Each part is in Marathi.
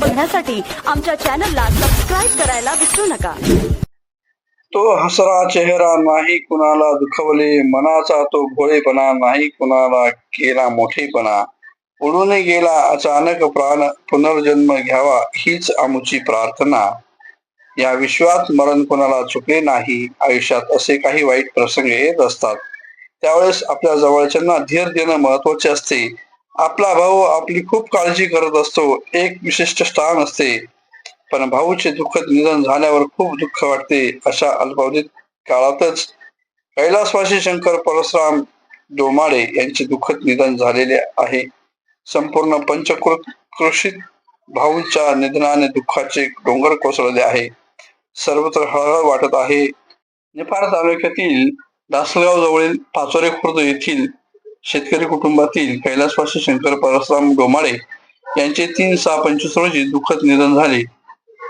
बघण्यासाठी आमच्या चॅनलला सबस्क्राईब करायला विसरू नका. तो हसरा चेहरा नाही कुणाला दुखवले मनाचा तो भोळेपणा नाही कुणाला केला मोठेपणा. उडून गेला अचानक प्राण पुनर्जन्म घ्यावा हीच आमची प्रार्थना. या विश्वात मरण कोणाला चुकले नाही आयुष्यात असे काही वाईट प्रसंग येत असतात. त्यावेळेस आपल्या जवळच्यांना धीर देणं महत्त्वाचे असते. आपला भाऊ आपली खूप काळजी करत असतो. एक विशिष्ट स्थान असते. पण भाऊचे दुःखद निधन झाल्यावर खूप दुःख वाटते अशा अल्पावधीत काळातच. कैलासवासी शंकर परशुराम डोमाळे यांचे दुःखद निधन झालेले आहे. संपूर्ण पंचकृत कृषीत भाऊच्या निधनाने दुःखाचे डोंगर कोसळले आहे. सर्वत्र हळहळ वाटत आहे. निफाड तालुक्यातील दासगाव जवळील पाचोरे खुर्द येथील शेतकरी कुटुंबातील कैलासवासी शंकर परशुराम गोमाळे यांचे तीन सहा पंचवीस रोजी दुःखद निधन झाले.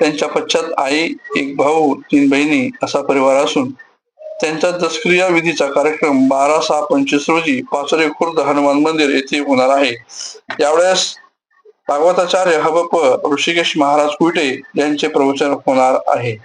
त्यांच्या पश्चात आई एक भाऊ तीन बहिणी असा परिवार असून त्यांच्या दसक्रिया विधीचा कार्यक्रम बारा सहा पंचवीस रोजी पाचोरे खुर्द हनुमान मंदिर येथे होणार आहे. यावेळेस भागवताचार्य हबप ऋषिकेश महाराज कुटे यांचे प्रवचन होणार आहे.